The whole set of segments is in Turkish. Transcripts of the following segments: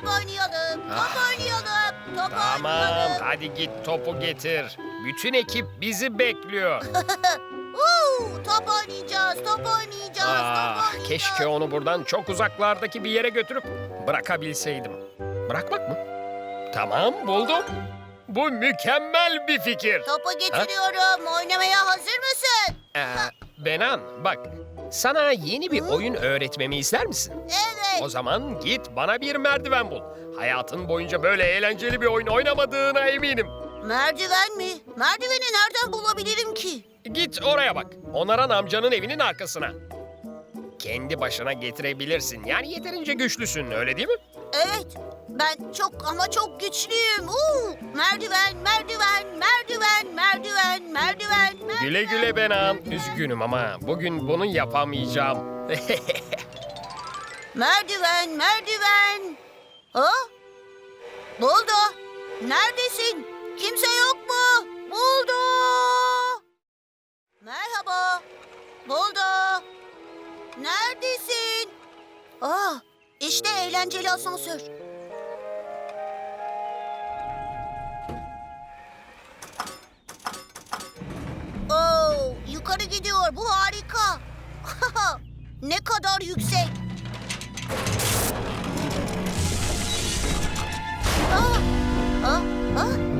top oynayalım. Top Ah. oynayalım. Top Tamam, oynayalım. hadi git topu getir. Bütün ekip bizi bekliyor. Uuu, top oynayacağız. Top oynayacağız. Ah, top oynayacağız. keşke onu buradan çok uzaklardaki bir yere götürüp bırakabilseydim. Bırakmak mı? Tamam, buldum. Bu mükemmel bir fikir. Topu getiriyorum. Oynamaya hazır mısın? Ee, Benan, bak. Sana yeni bir oyun öğretmemi ister misin? Evet. O zaman git bana bir merdiven bul. Hayatın boyunca böyle eğlenceli bir oyun oynamadığına eminim. Merdiven mi? Merdiveni nereden bulabilirim ki? Git oraya bak. Onaran amcanın evinin arkasına. Kendi başına getirebilirsin. Yani yeterince güçlüsün öyle değil mi? Evet. Ben çok ama çok güçlüyüm. Uuu, merdiven, merdiven, merdiven, merdiven, merdiven, merdiven. Güle güle Benan. Üzgünüm ama bugün bunu yapamayacağım. Merdiven, merdiven. Ha? Buldu. Neredesin? Kimse yok mu? Buldu. Merhaba. Buldu. Neredesin? Aa, işte eğlenceli asansör. Oo, yukarı gidiyor. Bu harika. ne kadar yüksek. Aa, aa, aa.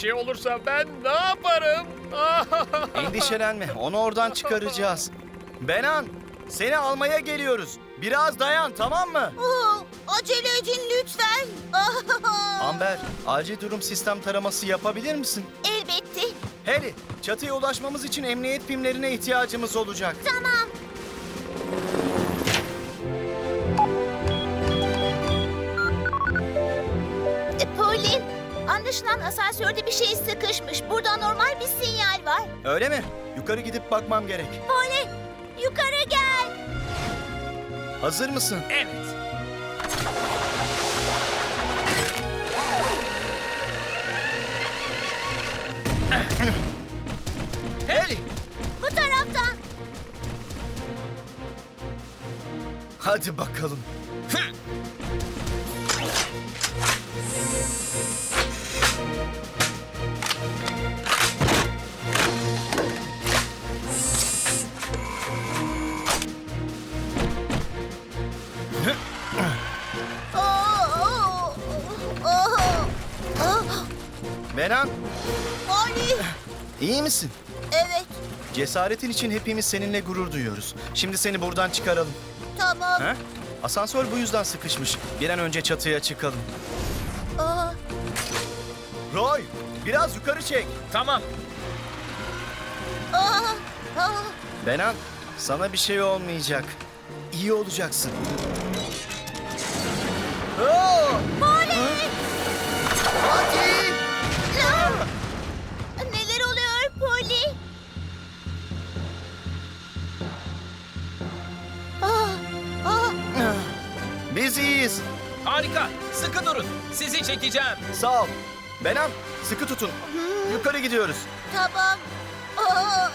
Şey olursa ben ne yaparım? Endişelenme, onu oradan çıkaracağız. Benan, seni almaya geliyoruz. Biraz dayan, tamam mı? Oo, acele edin lütfen. Amber, acil durum sistem taraması yapabilir misin? Elbette. Harry, çatıya ulaşmamız için emniyet pimlerine ihtiyacımız olacak. Tamam. Anlaşılan asansörde bir şey sıkışmış. Burada normal bir sinyal var. Öyle mi? Yukarı gidip bakmam gerek. Pauline, yukarı gel. Hazır mısın? evet. Harry, Bu taraftan. hadi bakalım. Benan, Ali. iyi misin? Evet, Cesaretin için hepimiz seninle gurur duyuyoruz. Şimdi seni buradan çıkaralım. tamam. Ha? Asansör bu yüzden sıkışmış. Bir an önce çatıya çıkalım. Aa, Roy, biraz yukarı çek. Tamam. aa, aa. Benan, sana bir şey olmayacak. İyi olacaksın. Sizi çekeceğim. Sağ ol. Benan, sıkı tutun. Yukarı gidiyoruz. Tamam. Aa,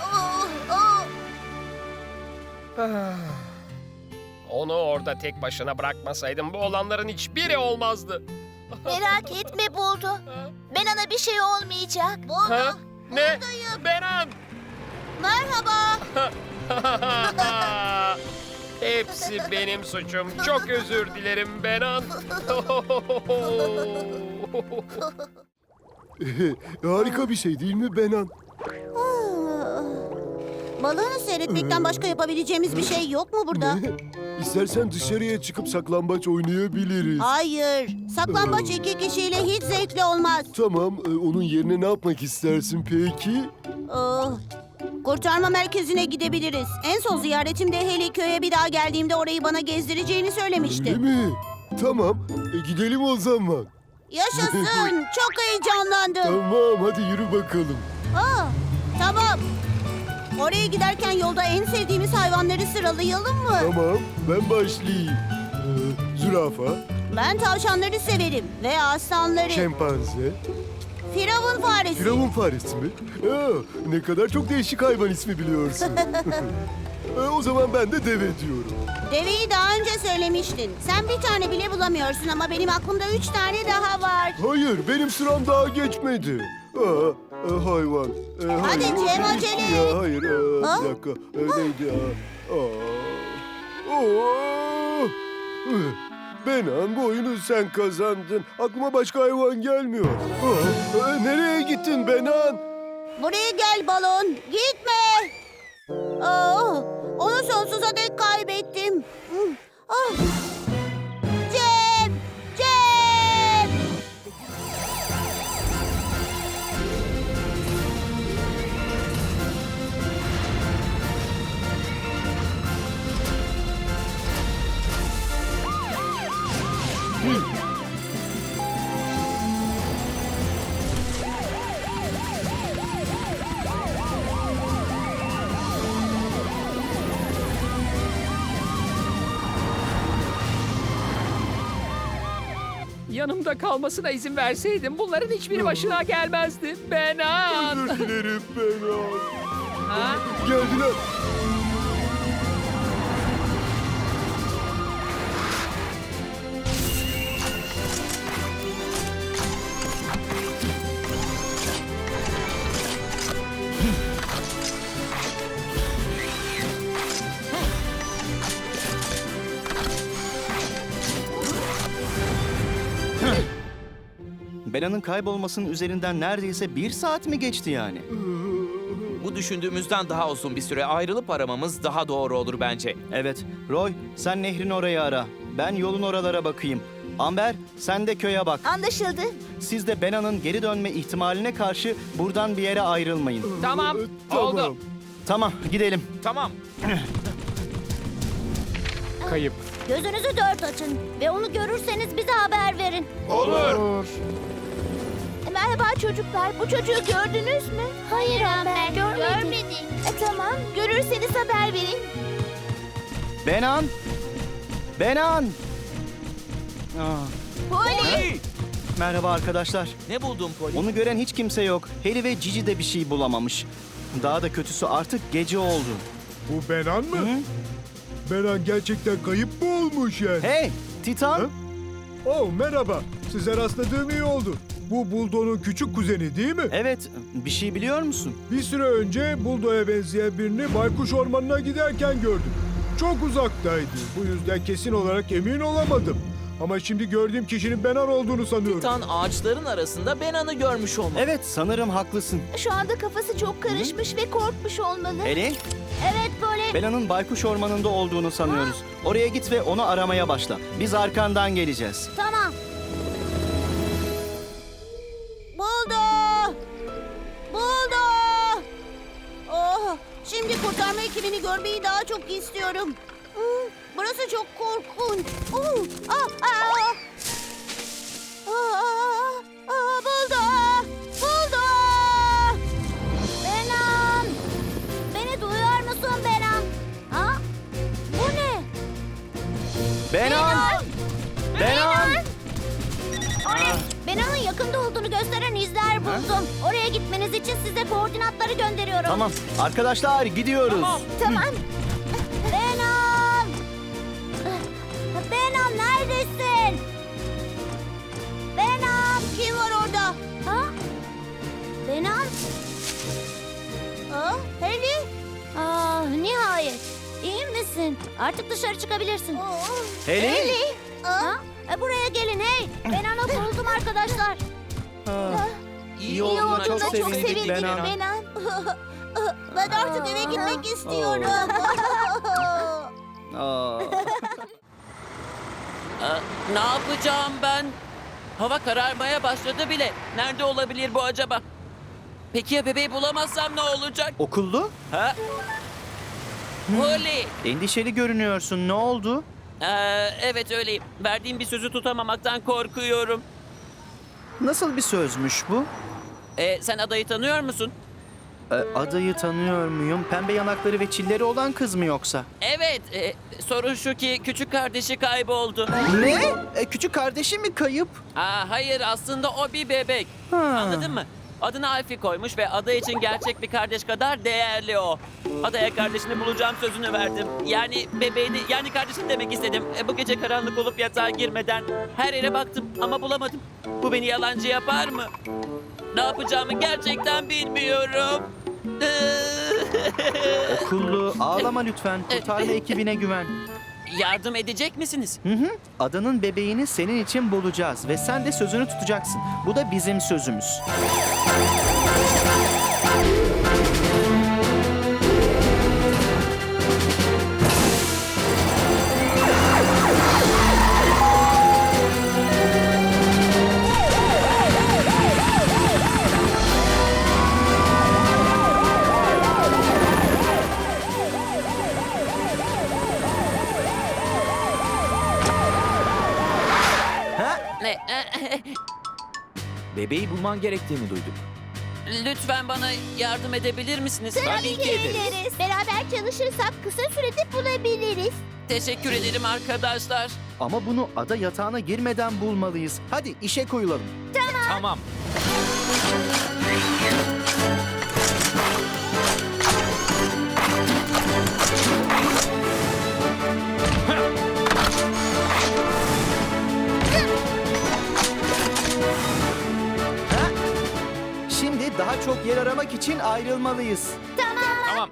aa, aa. Onu orada tek başına bırakmasaydım bu olanların hiçbiri olmazdı. Merak etme buldu. Ben ana bir şey olmayacak. Buldu. Ha? Ne? Buradayım. Benan! Merhaba. Hep Hepsi benim suçum. Çok özür dilerim Benan. Harika bir şey değil mi Benan? Balığını seyretmekten başka yapabileceğimiz bir şey yok mu burada? İstersen dışarıya çıkıp saklambaç oynayabiliriz. Hayır. Saklambaç iki kişiyle hiç zevkli olmaz. Tamam, e, onun yerine ne yapmak istersin peki? Oh, kurtarma merkezine gidebiliriz. En son ziyaretimde Heli köye bir daha geldiğimde orayı bana gezdireceğini Öyle söylemişti. mi? Tamam, e, gidelim o zaman. Yaşasın. Çok heyecanlandım. Tamam, hadi yürü bakalım. Aa, tamam. Oraya giderken yolda en sevdiğimiz hayvanları sıralayalım mı? Tamam, ben başlayayım. Ee, zürafa, Ben tavşanları severim ve aslanları. şempanze, Firavun faresi. firavun faresi mi? Aa, ne kadar çok değişik hayvan ismi biliyorsun. Ee, o zaman ben de deve diyorum. Deveyi daha önce söylemiştin. Sen bir tane bile bulamıyorsun ama benim aklımda üç tane daha var. Hayır, benim sıram daha geçmedi. Aa, e, hayvan. E, Hadi hayır, Cem, acele. Ya hayır, e, Ha? bir dakika. E, neydi ya? Aa. Oo. Benan, bu oyunu sen kazandın. Aklıma başka hayvan gelmiyor. Aa, e, nereye gittin Benan? Buraya gel balon. Gitme. Aa, onu sonsuza dek kaybettim. Ah. Yanımda kalmasına izin verseydim bunların hiçbiri başına gelmezdi. Benan. Özür dilerim Benan. Ha? Geldiler. Kaybolmasının üzerinden neredeyse bir saat mi geçti yani? Bu düşündüğümüzden daha uzun bir süre ayrılıp aramamız daha doğru olur bence. Evet, Roy sen nehrin orayı ara. Ben yolun oralara bakayım. Amber sen de köye bak. Anlaşıldı. Siz de Bena'nın geri dönme ihtimaline karşı buradan bir yere ayrılmayın. Tamam. E, Oldu. Tamam gidelim. Tamam. Kayıp. Gözünüzü dört açın ve onu görürseniz bize haber verin. Olur. Merhaba çocuklar. Bu çocuğu gördünüz mü? Hayır Amber. Görmedik. E, tamam. Görürseniz haber verin. Benan! Benan! Aa, Poli. merhaba arkadaşlar. Ne buldun Poli? Onu gören hiç kimse yok. Harry ve Cici de bir şey bulamamış. Daha da kötüsü artık gece oldu. Bu Benan mı? Hı? Benan gerçekten kayıp mı olmuş yani? Hey, Titan! Hı? Oh merhaba. Size rastladığım iyi oldu. Bu Buldo'nun küçük kuzeni değil mi? Evet, bir şey biliyor musun? Bir süre önce Buldo'ya benzeyen birini Baykuş Ormanı'na giderken gördüm. Çok uzaktaydı. Bu yüzden kesin olarak emin olamadım. Ama şimdi gördüğüm kişinin Benan olduğunu sanıyorum. Titan ağaçların arasında Benan'ı görmüş olmalı. Evet, sanırım haklısın. Şu anda kafası çok karışmış ve korkmuş olmalı. Harry, Evet Poli. Bela'nın Baykuş Ormanı'nda olduğunu sanıyoruz. Oraya git ve onu aramaya başla. Biz arkandan geleceğiz. Tamam. Şimdi kurtarma ekibini görmeyi daha çok istiyorum. Burası çok korkunç. Oh, ah, ah. Yakında olduğunu gösteren izler buldum. Oraya gitmeniz için size koordinatları gönderiyorum. Tamam, arkadaşlar gidiyoruz. Tamam. Benan! Benan neredesin? Benan! Kim var orada? Ha? Benan? Ah, Heli? Ah nihayet. İyi misin? Artık dışarı çıkabilirsin. Heli. Aa, e, buraya gelin hey. Ben ana buldum arkadaşlar. İyi olduğuna çok, çok sevindik, sevindik Benan. Benan. Ben artık eve gitmek istiyorum. Aa. Aa, ne yapacağım ben? Hava kararmaya başladı bile. Nerede olabilir bu acaba? Peki ya bebeği bulamazsam ne olacak? Okullu? Ha? Holly. Endişeli görünüyorsun. Ne oldu? Ee, evet öyleyim. Verdiğim bir sözü tutamamaktan korkuyorum. Nasıl bir sözmüş bu? Ee, sen adayı tanıyor musun? Ee, adayı tanıyor muyum? Pembe yanakları ve çilleri olan kız mı yoksa? Evet. e, sorun şu ki küçük kardeşi kayboldu. Ne? Ee, küçük kardeşi mi kayıp? Aa, hayır aslında o bir bebek. Ha. Anladın mı? Adını Alfie koymuş ve ada için gerçek bir kardeş kadar değerli o. Adaya kardeşini bulacağım sözünü verdim. Yani bebeğini, yani kardeşini demek istedim. E, bu gece karanlık olup yatağa girmeden her yere baktım ama bulamadım. Bu beni yalancı yapar mı? Ne yapacağımı gerçekten bilmiyorum. Okullu ağlama lütfen. Kurtarma ekibine güven. Yardım edecek misiniz? Hı hı. Adanın bebeğini senin için bulacağız ve sen de sözünü tutacaksın. Bu da bizim sözümüz. Bebeği bulman gerektiğini duyduk. Lütfen bana yardım edebilir misiniz? Tabii ki ederiz. Ederiz. Beraber çalışırsak kısa sürede bulabiliriz. Teşekkür ederim arkadaşlar. Ama bunu ada yatağına girmeden bulmalıyız. Hadi işe koyulalım. Tamam. Daha çok yer aramak için ayrılmalıyız. Tamam.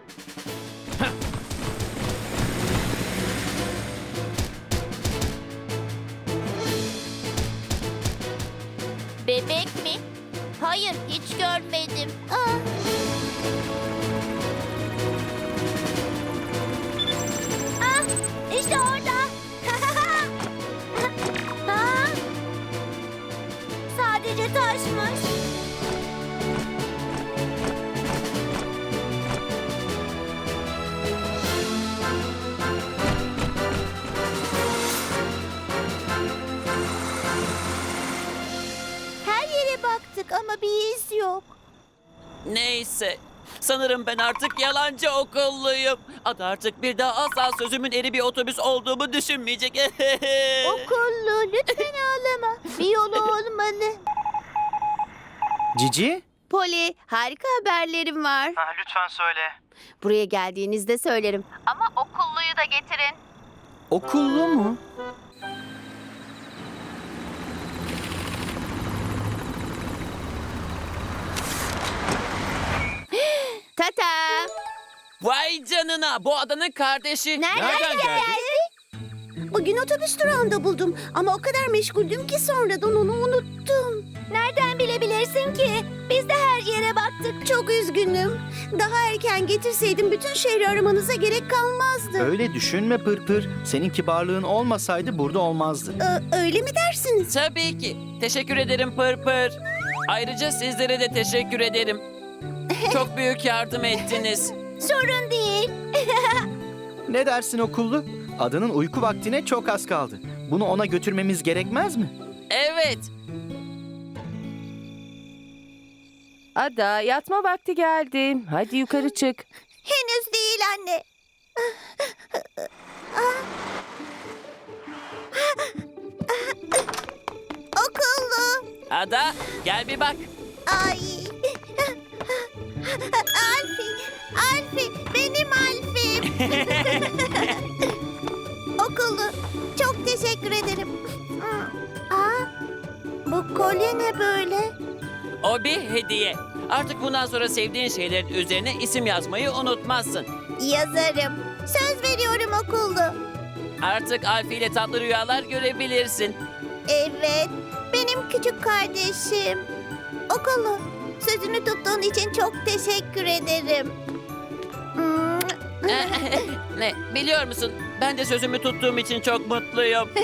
Bebek mi? Hayır, hiç görmedim. Ah. Neyse. Sanırım ben artık yalancı okulluyum. Ada artık bir daha asla sözümün eri bir otobüs olduğumu düşünmeyecek. Okullu, lütfen ağlama. Bir yolu olmalı. Cici? Poli, harika haberlerim var. lütfen söyle. Buraya geldiğinizde söylerim. Ama okulluyu da getirin. Okullu mu? Tata! Vay canına bu adanın kardeşi. Nereden geldi? Bugün otobüs durağında buldum ama o kadar meşguldüm ki sonradan onu unuttum. Nereden bilebilirsin ki? Biz de her yere baktık. Çok üzgünüm. Daha erken getirseydim bütün şehri aramanıza gerek kalmazdı. Öyle düşünme Pırpır. Senin kibarlığın olmasaydı burada olmazdı. Ö- öyle mi dersiniz? Tabii ki. Teşekkür ederim Pır Pır. Ayrıca sizlere de teşekkür ederim. Çok büyük yardım ettiniz. Sorun değil. Ne dersin okullu? Adanın uyku vaktine çok az kaldı. Bunu ona götürmemiz gerekmez mi? Evet. Ada yatma vakti geldi. Hadi yukarı çık. Henüz değil anne. Okullu. Ada gel bir bak. Ay. Alfi. Alfi. Benim Alfim. Okullu. Çok teşekkür ederim. Aa, bu kolye ne böyle? O bir hediye. Artık bundan sonra sevdiğin şeylerin üzerine isim yazmayı unutmazsın. Yazarım. Söz veriyorum okullu. Artık Alfie ile tatlı rüyalar görebilirsin. Evet, benim küçük kardeşim. Okullu, sözünü tuttuğun için çok teşekkür ederim. Hmm, ne biliyor musun? Ben de sözümü tuttuğum için çok mutluyum.